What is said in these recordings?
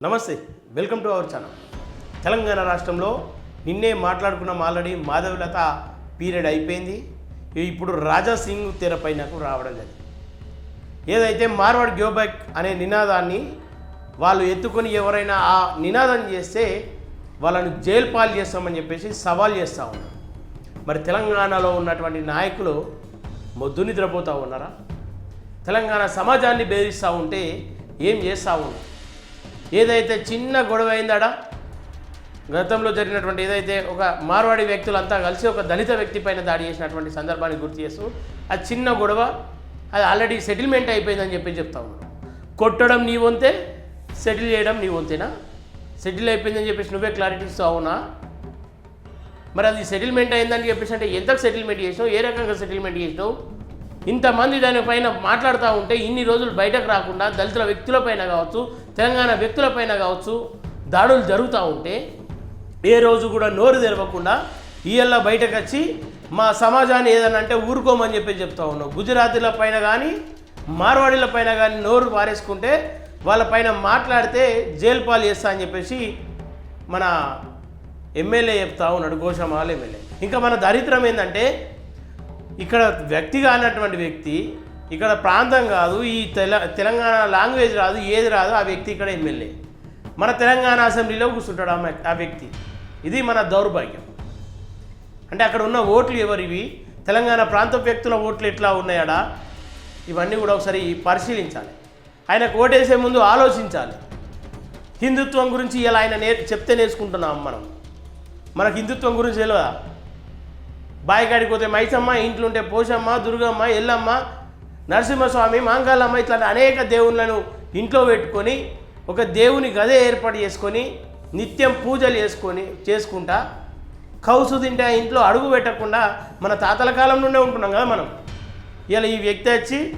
నమస్తే welcome to our channel. Telangana రాష్ట్రంలో నిన్నే మాట్లాడుకున్నాం ఆల్రెడీ మాధవలత పీరియడ్ అయిపోయింది. ఇప్పుడు రాజా సింగ్ తెరపైనకు రావడం జరిగింది ఏదైతే మార్వాడ్ గ్యోబ్యాక్ అనే నినాదాన్ని వాళ్ళు ఎత్తుకొని ఎవరైనా ఆ నినాదం చేస్తే వాళ్ళని జైలు పాలు చేస్తామని చెప్పేసి సవాల్ చేస్తూ ఉన్నారు. మరి తెలంగాణలో ఉన్నటువంటి నాయకులు మొద్దు నిద్రపోతూ ఉన్నారా? తెలంగాణ సమాజాన్ని బెదిరిస్తూ ఉంటే ఏం చేస్తూ ఉన్నారు? ఏదైతే చిన్న గొడవ అయిందాడా? గతంలో జరిగినటువంటి ఏదైతే ఒక మార్వాడి వ్యక్తులంతా కలిసి ఒక దళిత వ్యక్తి పైన దాడి చేసినటువంటి సందర్భాన్ని గుర్తు చేస్తూ ఆ చిన్న గొడవ అది ఆల్రెడీ సెటిల్మెంట్ అయిపోయిందని చెప్పి చెప్తా ఉన్నాను కొట్టడం నీ వంతే సెటిల్ చేయడం నీ వంతేనా? సెటిల్ అయిపోయిందని చెప్పేసి నువ్వే క్లారిటీ ఇస్తావు అవునా? మరి అది సెటిల్మెంట్ అయిందని చెప్పేసి అంటే ఎంతకు సెటిల్మెంట్ చేసినావు? ఏ రకంగా సెటిల్మెంట్ చేసినావు? ఇంతమంది దానిపైన మాట్లాడుతూ ఉంటే ఇన్ని రోజులు బయటకు రాకుండా దళితుల వ్యక్తులపైన కావచ్చు తెలంగాణ వ్యక్తులపైన కావచ్చు దాడులు జరుగుతూ ఉంటే ఏ రోజు కూడా నోరు తెరవకుండా ఈయల్ల బయటకు వచ్చి మా సమాజాన్ని ఏదన్నా అంటే ఊరుకోమని చెప్పి చెప్తా ఉన్నాం గుజరాతీల పైన కానీ మార్వాడీల పైన కానీ నోరు పారేసుకుంటే వాళ్ళపైన మాట్లాడితే జైలు పాలు చేస్తా అని చెప్పేసి మన ఎమ్మెల్యే చెప్తా ఉన్నాడు గోషమాల ఎమ్మెల్యే. ఇంకా మన దరిద్రం ఏంటంటే ఇక్కడ వ్యక్తిగా అన్నటువంటి వ్యక్తి ఇక్కడ ప్రాంతం కాదు ఈ తెల తెలంగాణ లాంగ్వేజ్ రాదు ఏది రాదు ఆ వ్యక్తి ఇక్కడ ఎమ్మెల్యే. మన తెలంగాణ అసెంబ్లీలో కూర్చుంటాడు ఆ ఆ వ్యక్తి. ఇది మన దౌర్భాగ్యం. అంటే అక్కడ ఉన్న ఓట్లు ఎవరివి? తెలంగాణ ప్రాంత వ్యక్తుల ఓట్లు ఎట్లా ఉన్నాయడా? ఇవన్నీ కూడా ఒకసారి పరిశీలించాలి. ఆయనకు ఓటేసే ముందు ఆలోచించాలి. హిందుత్వం గురించి ఇలా ఆయన నేర్ చెప్తే నేర్చుకుంటున్నాం మనం. మనకు హిందుత్వం గురించి తెలియదా బాయికాడికి పోతే మైసమ్మ ఇంట్లో ఉంటే పోషమ్మ దుర్గమ్మ ఎల్లమ్మ నరసింహస్వామి మాంగళమ్మ ఇట్లాంటి అనేక దేవుళ్ళను ఇంట్లో పెట్టుకొని ఒక దేవుని గదే ఏర్పాటు చేసుకొని నిత్యం పూజలు చేసుకొని చేసుకుంటా కౌసు తింటే ఇంట్లో అడుగు పెట్టకుండా మన తాతల కాలం నుండే ఉంటున్నాం కదా మనం. ఇలా ఈ వ్యక్తి వచ్చి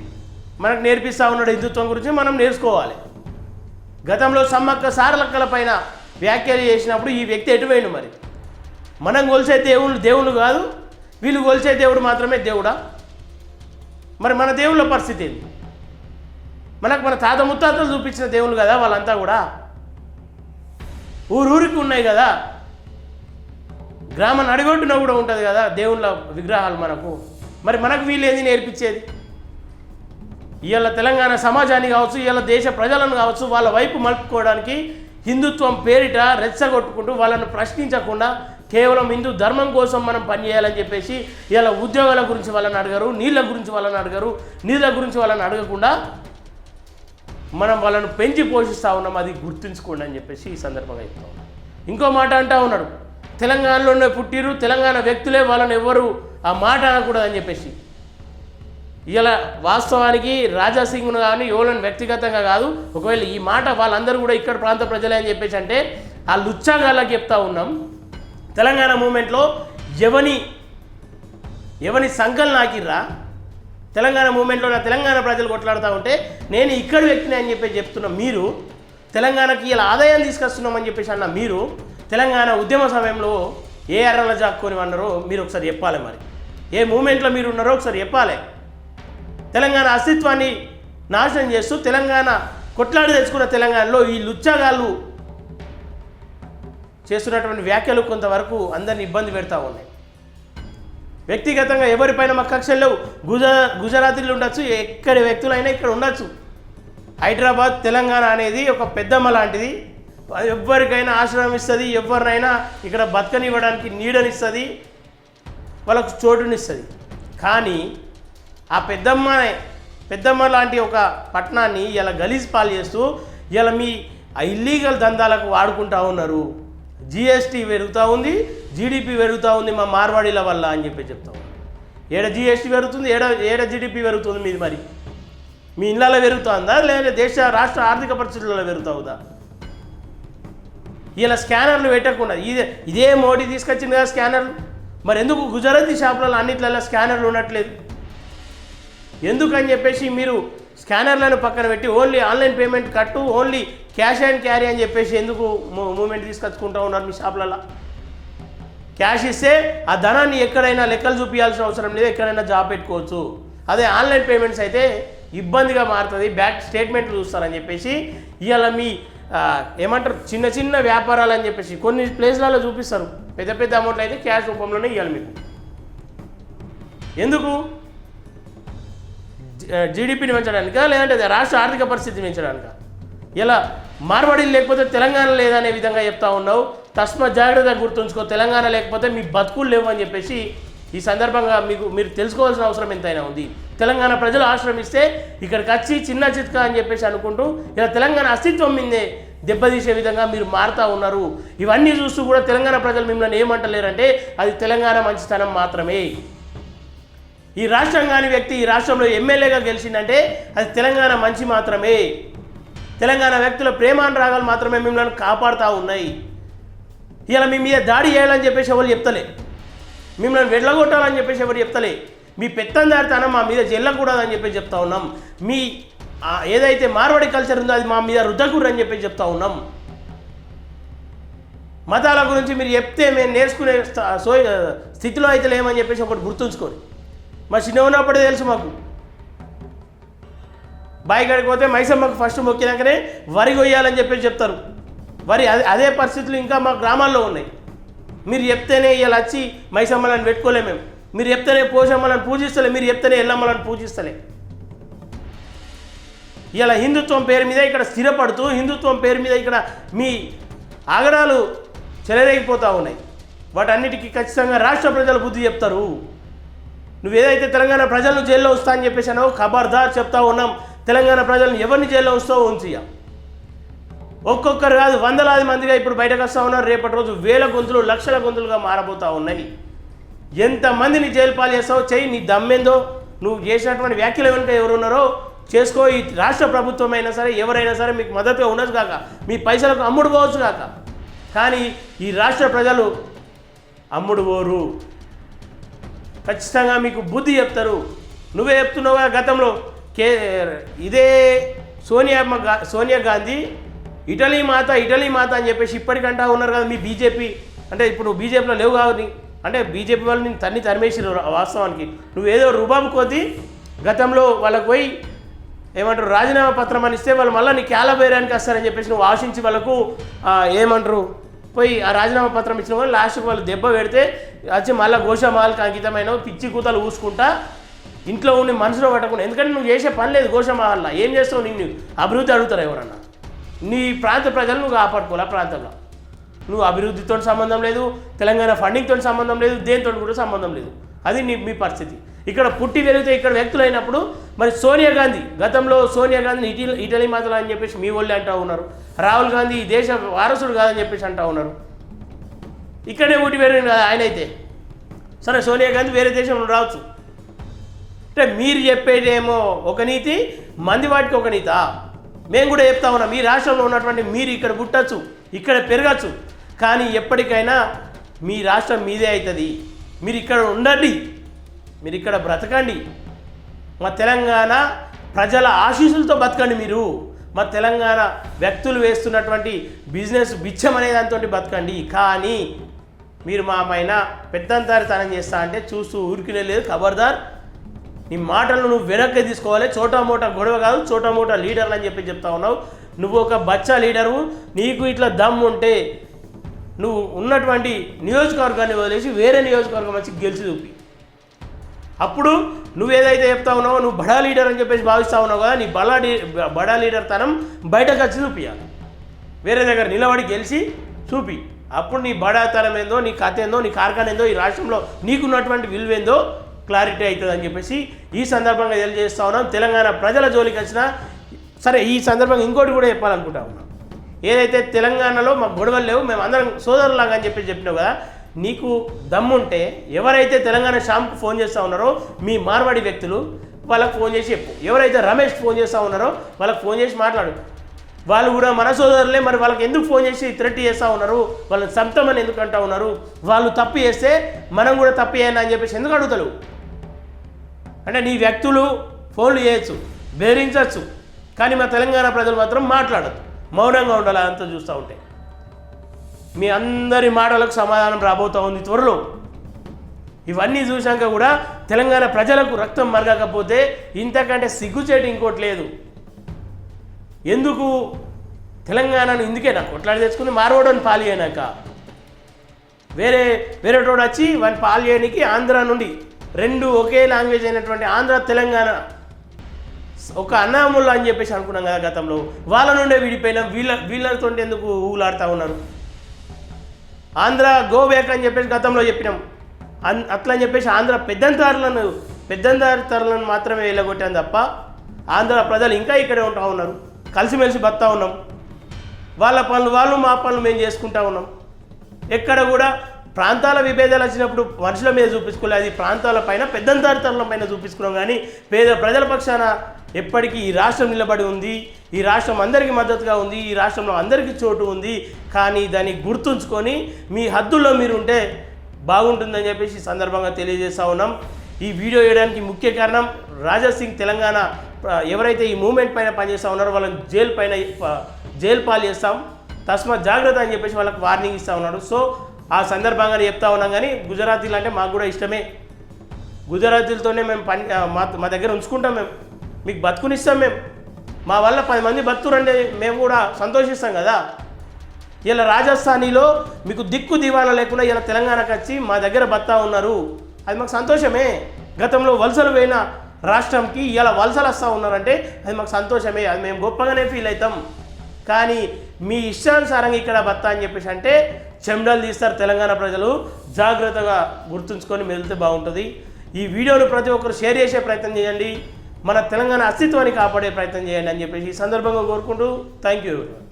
మనకు నేర్పిస్తూ ఉన్నాడు హిందుత్వం గురించి మనం నేర్చుకోవాలి. గతంలో సమ్మక్క సారలక్కల పైన వ్యాఖ్యలు చేసినప్పుడు ఈ వ్యక్తి ఎటువైండు మరి? మనం కొలిసే దేవుళ్ళు దేవుళ్ళు కాదు వీళ్ళు కొలిసే దేవుడు మాత్రమే దేవుడా? మరి మన దేవుళ్ళ పరిస్థితి ఏంటి? మనకు మన తాత ముత్తాతలు చూపించిన దేవుళ్ళు కదా వాళ్ళంతా కూడా? ఊరూరికి ఉన్నాయి కదా? గ్రామ నడిగొడ్డున కూడా ఉంటుంది కదా దేవుళ్ళ విగ్రహాలు మనకు? మరి మనకు వీళ్ళు నేర్పించేది? ఇవాళ తెలంగాణ సమాజాన్ని కావచ్చు ఇవాళ దేశ ప్రజలను కావచ్చు వాళ్ళ వైపు మలుపుకోవడానికి హిందుత్వం పేరిట రెచ్చగొట్టుకుంటూ వాళ్ళను ప్రశ్నించకుండా కేవలం హిందూ ధర్మం కోసం మనం పనిచేయాలని చెప్పేసి ఇలా ఉద్యోగాల గురించి వాళ్ళని అడగరు నీళ్ళ గురించి వాళ్ళని అడగరు నీళ్ళ గురించి వాళ్ళని అడగకుండా మనం వాళ్ళను పెంచి పోషిస్తూ ఉన్నాం అది గుర్తుంచుకోండి అని చెప్పేసి ఈ సందర్భంగా చెప్తా ఉన్నాం. ఇంకో మాట అంటా ఉన్నాడు తెలంగాణలోనే పుట్టిరు తెలంగాణ వ్యక్తులే వాళ్ళని ఎవ్వరు ఆ మాట అనకూడదని చెప్పేసి. ఇలా వాస్తవానికి రాజా సింగ్ను కానీ ఎవరైనా వ్యక్తిగతంగా కాదు ఒకవేళ ఈ మాట వాళ్ళందరూ కూడా ఇక్కడ ప్రాంత ప్రజలే అని చెప్పేసి అంటే ఆ లుచ్చాగాళ్ళకి చెప్తా ఉన్నాం. తెలంగాణ మూమెంట్లో ఎవని ఎవని సంకల్ నాకిర్రా? తెలంగాణ మూమెంట్లో నా తెలంగాణ ప్రజలు కొట్లాడుతూ ఉంటే నేను ఇక్కడ వ్యక్తిని అని చెప్పి చెప్తున్న మీరు తెలంగాణకి ఇలా ఆదాయం తీసుకొస్తున్నామని చెప్పేసి అన్న మీరు తెలంగాణ ఉద్యమ సమయంలో ఏ ఎర్రల జాక్కొని అన్నారో మీరు ఒకసారి చెప్పాలి మరి. ఏ మూమెంట్లో మీరు ఉన్నారో ఒకసారి చెప్పాలి. తెలంగాణ అస్తిత్వాన్ని నాశనం చేస్తూ తెలంగాణ కొట్లాడి తెచ్చుకున్న తెలంగాణలో ఈ లుచ్చగాళ్ళు చేస్తున్నటువంటి వ్యాఖ్యలు కొంతవరకు అందరిని ఇబ్బంది పెడతా ఉన్నాయి. వ్యక్తిగతంగా ఎవరిపైన మా కక్షలు లేవు. గుజ గుజరాతీలు ఉండొచ్చు ఎక్కడి వ్యక్తులైనా ఇక్కడ ఉండొచ్చు. హైదరాబాద్ తెలంగాణ అనేది ఒక పెద్దమ్మ లాంటిది. ఎవరికైనా ఆశ్రమం ఇస్తుంది ఎవరినైనా ఇక్కడ బతకనివ్వడానికి నీడనిస్తుంది వాళ్ళకు చోటునిస్తుంది. కానీ ఆ పెద్దమ్మ పెద్దమ్మ లాంటి ఒక పట్టణాన్ని ఇలా గలీజ్ పాలు చేస్తూ ఇలా మీ ఇల్లీగల్ దందాలకు వాడుకుంటా ఉన్నారు. జిఎస్టీ పెరుగుతూ ఉంది జీడిపి పెరుగుతూ ఉంది మా మార్వాడీల వల్ల అని చెప్పి చెప్తాం ఏడ జిఎస్టీ పెరుగుతుంది ఏడ ఏడ జీడిపి పెరుగుతుంది మీది మరి? మీ ఇళ్ళలో పెరుగుతుందా లేదా దేశ రాష్ట్ర ఆర్థిక పరిస్థితులలో పెరుగుతుందా ఇలా స్కానర్లు పెట్టకుండా ఇదే ఇదే మోడీ తీసుకొచ్చింది కదా స్కానర్లు. మరి ఎందుకు గుజరాతీ షాపులలో అన్నిట్లలో స్కానర్లు ఉండట్లేదు? ఎందుకని చెప్పేసి మీరు స్కానర్లను పక్కన పెట్టి ఓన్లీ ఆన్లైన్ పేమెంట్ కట్టు ఓన్లీ క్యాష్ అండ్ క్యారీ అని చెప్పేసి ఎందుకు మూమెంట్ తీసుకొచ్చుకుంటూ ఉన్నారు మీ షాపులలో? క్యాష్ ఇస్తే ఆ ధనాన్ని ఎక్కడైనా లెక్కలు చూపించాల్సిన అవసరం లేదు ఎక్కడైనా జాబ్ పెట్టుకోవచ్చు. అదే ఆన్లైన్ పేమెంట్స్ అయితే ఇబ్బందిగా మారుతుంది బ్యాక్ స్టేట్మెంట్లు చూస్తారని చెప్పేసి ఇవాళ మీ ఏమంటారు చిన్న చిన్న వ్యాపారాలు అని చెప్పేసి కొన్ని ప్లేస్లలో చూపిస్తారు. పెద్ద పెద్ద అమౌంట్లు అయితే క్యాష్ రూపంలోనే ఇవ్వాలి మీకు. ఎందుకు? జీడిపిని పెంచడానిక లేదంటే రాష్ట్ర ఆర్థిక పరిస్థితి పెంచడానిక? ఇలా మార్వడీలు లేకపోతే తెలంగాణ లేదనే విధంగా చెప్తా ఉన్నావు. తస్మ జాగ్రత్తగా గుర్తుంచుకో తెలంగాణ లేకపోతే మీ బతుకులు లేవు అని చెప్పేసి ఈ సందర్భంగా మీకు మీరు తెలుసుకోవాల్సిన అవసరం ఎంతైనా ఉంది. తెలంగాణ ప్రజలు ఆశ్రమిస్తే ఇక్కడికి వచ్చి చిన్న చిత్క అని చెప్పేసి అనుకుంటూ ఇలా తెలంగాణ అస్తిత్వం మీదే దెబ్బతీసే విధంగా మీరు మారుతా ఉన్నారు. ఇవన్నీ చూస్తూ కూడా తెలంగాణ ప్రజలు మిమ్మల్ని ఏమంటలేరంటే అది తెలంగాణ మంచితనం మాత్రమే. ఈ రాష్ట్రం కాని వ్యక్తి ఈ రాష్ట్రంలో ఎమ్మెల్యేగా గెలిచిందంటే అది తెలంగాణ మంచి మాత్రమే. తెలంగాణ వ్యక్తుల ప్రేమానురాగాలు మాత్రమే మిమ్మల్ని కాపాడుతూ ఉన్నాయి. ఇలా మీ మీద దాడి చేయాలని చెప్పేసి ఎవరు చెప్తలే. మిమ్మల్ని వెళ్ళగొట్టాలని చెప్పేసి ఎవరు చెప్తలే. మీ పెత్తందారితనం మా మీద చెల్లకూడదని చెప్పేసి చెప్తా ఉన్నాం. మీ ఏదైతే మార్వాడి కల్చర్ ఉందో అది మా మీద రుద్దకూడదు అని చెప్పేసి చెప్తా ఉన్నాం. మతాల గురించి మీరు చెప్తే మేము నేర్చుకునే సో స్థితిలో అయితే లేమని చెప్పేసి ఒకటి గుర్తుంచుకోండి. మా చిన్న ఉన్నప్పుడే తెలుసు మాకు. బాయికాడికి పోతే మైసమ్మకు ఫస్ట్ మొక్కినాకనే వరి కొయ్యాలని చెప్పేసి చెప్తారు. వరి అదే అదే పరిస్థితులు ఇంకా మా గ్రామాల్లో ఉన్నాయి. మీరు చెప్తేనే ఇలా వచ్చి మైసమ్మలను పెట్టుకోలే మేము. మీరు చెప్తేనే పోషమ్మలను పూజిస్తలే మీరు చెప్తేనే ఎల్లమ్మలను పూజిస్తలే. ఇలా హిందుత్వం పేరు మీద ఇక్కడ స్థిరపడుతూ హిందుత్వం పేరు మీద ఇక్కడ మీ ఆగడాలు చెలరేగిపోతూ ఉన్నాయి. వాటన్నిటికీ ఖచ్చితంగా రాష్ట్ర ప్రజలు బుద్ధి చెప్తారు. నువ్వు ఏదైతే తెలంగాణ ప్రజలను జైల్లో వస్తా అని చెప్పేసానో ఖబర్దార్ చెప్తా ఉన్నాం. తెలంగాణ ప్రజలను ఎవరిని జైల్లో ఉంచుతావో ఉంచియ ఒక్కొక్కరు కాదు వందలాది మందిగా ఇప్పుడు బయటకు వస్తూ ఉన్నారు. రేపటి రోజు వేల గొంతులు లక్షల గొంతులుగా మారబోతూ ఉన్నాయి. ఎంతమందిని జైలు పాలు చేస్తావో చెయ్యి నీ దమ్మేందో? నువ్వు చేసినటువంటి వ్యాఖ్యలు వెనుక ఎవరు ఉన్నారో చేసుకో. ఈ రాష్ట్ర ప్రభుత్వం అయినా సరే ఎవరైనా సరే మీకు మద్దతుగా ఉండొచ్చు కాక మీ పైసలకు అమ్ముడు పోవచ్చు కాక. కానీ ఈ రాష్ట్ర ప్రజలు అమ్ముడు పోరు ఖచ్చితంగా మీకు బుద్ధి చెప్తారు. నువ్వే చెప్తున్నావు గతంలో. కే ఇదే సోనియా సోనియా గాంధీ ఇటలీ మాత ఇటలీ మాత అని చెప్పేసి ఇప్పటికంటా ఉన్నారు కదా మీ బీజేపీ. అంటే ఇప్పుడు బీజేపీలో లేవు కాబట్టి అంటే బీజేపీ వాళ్ళు నేను తన్ని తరిమేసిరు వాస్తవానికి. నువ్వు ఏదో రుబాబు కొద్దీ గతంలో వాళ్ళకు పోయి ఏమంటారు రాజీనామా పత్రం అని ఇస్తే వాళ్ళు మళ్ళీ నీ క్యాలబేరానికి వస్తారని చెప్పేసి నువ్వు ఆశించి వాళ్ళకు ఏమంటారు పోయి ఆ రాజీనామా పత్రం ఇచ్చిన వాళ్ళు లాస్ట్కి వాళ్ళు దెబ్బ పెడితే వచ్చి మళ్ళీ గోషమాల్కి అంకితమైన పిచ్చి కూతలు ఊసుకుంటా ఇంట్లో ఉండి మనసులో పట్టకుండా. ఎందుకంటే నువ్వు చేసే పని లేదు గోషమాల్లో. ఏం చేస్తావు నిన్ను? అభివృద్ధి అడుగుతారు ఎవరన్నా. నీ ప్రాంత ప్రజలు నువ్వు కాపాడుకోవాలి ఆ ప్రాంతంలో? నువ్వు అభివృద్ధితో సంబంధం లేదు తెలంగాణ ఫండింగ్తో సంబంధం లేదు దేనితో కూడా సంబంధం లేదు. అది నీ మీ పరిస్థితి. ఇక్కడ పుట్టి వెలిగితే ఇక్కడ వ్యక్తులు అయినప్పుడు మరి సోనియా గాంధీ గతంలో సోనియా గాంధీని ఇటలీ ఇటలీ మాతలు అని చెప్పేసి మీ వాళ్ళే అంటూ ఉన్నారు. రాహుల్ గాంధీ ఈ దేశ వారసుడు కాదని చెప్పేసి అంటూ ఉన్నారు. ఇక్కడే పుట్టి పెరిగింది కదా ఆయన అయితే సరే సోనియా గాంధీ వేరే దేశంలో రావచ్చు. అంటే మీరు చెప్పేదేమో ఒక నీతి మంది వాటికి ఒక నీతా? మేము కూడా చెప్తా ఉన్నాం మీ రాష్ట్రంలో ఉన్నటువంటి మీరు ఇక్కడ పుట్టచ్చు ఇక్కడ పెరగచ్చు. కానీ ఎప్పటికైనా మీ రాష్ట్రం మీదే అవుతుంది. మీరు ఇక్కడ ఉండండి. మీరు ఇక్కడ బ్రతకండి. మా తెలంగాణ ప్రజల ఆశీస్సులతో బతకండి మీరు. మా తెలంగాణ వ్యక్తులు వేస్తున్నటువంటి బిజినెస్ బిచ్చం అనే దాంతో బతకండి. కానీ మీరు మా పైన పెద్దంతారితనం చేస్తా అంటే చూస్తూ ఊరికినే లేదు. ఖబర్దార్ నీ మాటలను నువ్వు వెనక్కి తీసుకోవాలి. చోటా మోటా గొడవ కాదు చోటా మోటా లీడర్లు అని చెప్పి చెప్తా ఉన్నావు. నువ్వు ఒక బచ్చా లీడరు నీకు ఇట్లా దమ్ ఉంటే నువ్వు ఉన్నటువంటి నియోజకవర్గాన్ని వదిలేసి వేరే నియోజకవర్గం వచ్చి గెలిచి చూపి. అప్పుడు నువ్వు ఏదైతే చెప్తా ఉన్నావో నువ్వు బడా లీడర్ అని చెప్పేసి భావిస్తా ఉన్నావు కదా నీ బడా లీ బడా లీడర్ తనం బయటకు వచ్చి చూపించాలి వేరే దగ్గర నిలబడి గెలిచి చూపి. అప్పుడు నీ బడాతనం ఏందో నీ కథ ఏందో నీ కార్ఖాన ఏందో ఈ రాష్ట్రంలో నీకున్నటువంటి విలువేందో క్లారిటీ అవుతుంది అని చెప్పేసి ఈ సందర్భంగా తెలియజేస్తా ఉన్నాం. తెలంగాణ ప్రజల జోలికి వచ్చిన సరే ఈ సందర్భంగా ఇంకోటి కూడా చెప్పాలనుకుంటా ఉన్నాం. ఏదైతే తెలంగాణలో మా గొడవలు లేవు మేము అందరం సోదరులాగా అని చెప్పి చెప్పినావు కదా నీకు దమ్ముంటే ఎవరైతే తెలంగాణ షాంకు ఫోన్ చేస్తూ ఉన్నారో మీ మార్వాడి వ్యక్తులు వాళ్ళకి ఫోన్ చేసి చెప్పు. ఎవరైతే రమేష్ ఫోన్ చేస్తూ ఉన్నారో వాళ్ళకి ఫోన్ చేసి మాట్లాడు. వాళ్ళు కూడా మన సోదరులే మరి వాళ్ళకి ఎందుకు ఫోన్ చేసి థ్రెట్ చేస్తూ ఉన్నారు? వాళ్ళని సంతమని ఎందుకు అంటూ ఉన్నారు? వాళ్ళు తప్పు చేస్తే మనం కూడా తప్పు చేయండి అని చెప్పేసి ఎందుకు అడుగుతారు అంటే నీ వ్యక్తులు ఫోన్లు చేయొచ్చు బెదిరించవచ్చు కానీ మా తెలంగాణ ప్రజలు మాత్రం మాట్లాడదు మౌనంగా ఉండాలి అంతా చూస్తూ ఉంటే. మీ అందరి మాటలకు సమాధానం రాబోతూ ఉంది త్వరలో. ఇవన్నీ చూశాక కూడా తెలంగాణ ప్రజలకు రక్తం మరగకపోతే ఇంతకంటే సిగ్గుచేటు ఇంకోటి లేదు. ఎందుకు? తెలంగాణను ఇందుకేనా కొట్లాడి తెచ్చుకుని మారవడని పాలి అయినాక. వేరే వేరే వాడు వచ్చి వాని పాలియనికి చేయడానికి ఆంధ్ర నుండి రెండు ఒకే లాంగ్వేజ్ అయినటువంటి ఆంధ్ర తెలంగాణ ఒక అన్నాముళ్ళు అని చెప్పేసి అనుకున్నాం కదా గతంలో. వాళ్ళ నుండే విడిపోయినాం. వీళ్ళ వీళ్ళతో ఎందుకు ఊలాడుతూ ఉన్నారు? ఆంధ్ర గో బ్యాక్ అని చెప్పేసి గతంలో చెప్పినాం. అన్ అట్లా అని చెప్పేసి ఆంధ్ర పెద్దంతారులను పెద్దంతారులను మాత్రమే వెళ్ళగొట్టాం తప్ప ఆంధ్ర ప్రజలు ఇంకా ఇక్కడే ఉంటా ఉన్నారు. కలిసిమెలిసి బతా ఉన్నాం. వాళ్ళ పనులు వాళ్ళు మా పనులు మేము చేసుకుంటా ఉన్నాం. ఎక్కడ కూడా ప్రాంతాల విభేదాలు వచ్చినప్పుడు మనుషుల మీద చూపించుకోలేదు. అది ప్రాంతాల పైన పెద్దంతారుతరుల పైన చూపించుకున్నాం. కానీ పేద ప్రజల పక్షాన ఎప్పటికీ ఈ రాష్ట్రం నిలబడి ఉంది ఈ రాష్ట్రం అందరికీ మద్దతుగా ఉంది ఈ రాష్ట్రంలో అందరికీ చోటు ఉంది. కానీ దాన్ని గుర్తుంచుకొని మీ హద్దుల్లో మీరు ఉంటే బాగుంటుందని చెప్పేసి సందర్భంగా తెలియజేస్తా ఉన్నాం. ఈ వీడియో వేయడానికి ముఖ్య కారణం రాజా సింగ్ తెలంగాణ ఎవరైతే ఈ మూమెంట్ పైన పనిచేస్తూ ఉన్నారో వాళ్ళని జైలు పైన జైలు పాలు చేస్తాం. తస్మాత్ జాగ్రత్త అని చెప్పేసి వాళ్ళకి వార్నింగ్ ఇస్తూ ఉన్నాడు. సో ఆ సందర్భంగా చెప్తా ఉన్నాం కానీ గుజరాతీలు అంటే మాకు కూడా ఇష్టమే. గుజరాతీలతోనే మేము పని మా మా దగ్గర ఉంచుకుంటాం మేము. మీకు బతుకునిస్తాం మేము. మా వల్ల పది మంది బతుకురంటే మేము కూడా సంతోషిస్తాం కదా. ఇలా రాజస్థానీలో మీకు దిక్కు దివాలా లేకుండా ఇలా తెలంగాణకు వచ్చి మా దగ్గర బత్తా ఉన్నారు. అది మాకు సంతోషమే. గతంలో వలసలు పోయిన రాష్ట్రంకి ఇలా వలసలు వస్తూ ఉన్నారంటే అది మాకు సంతోషమే. అది మేము గొప్పగానే ఫీల్ అవుతాం. కానీ మీ ఇష్టానుసారంగా ఇక్కడ బత్తా అని చెప్పేసి అంటే చెండలు తీస్తారు తెలంగాణ ప్రజలు. జాగ్రత్తగా గుర్తుంచుకొని మెలితే బాగుంటుంది. ఈ వీడియోను ప్రతి ఒక్కరు షేర్ చేసే ప్రయత్నం చేయండి. మన తెలంగాణ అస్తిత్వాన్ని కాపాడే ప్రయత్నం చేయండి అని చెప్పేసి ఈ సందర్భంగా కోరుకుంటూ థ్యాంక్ యూ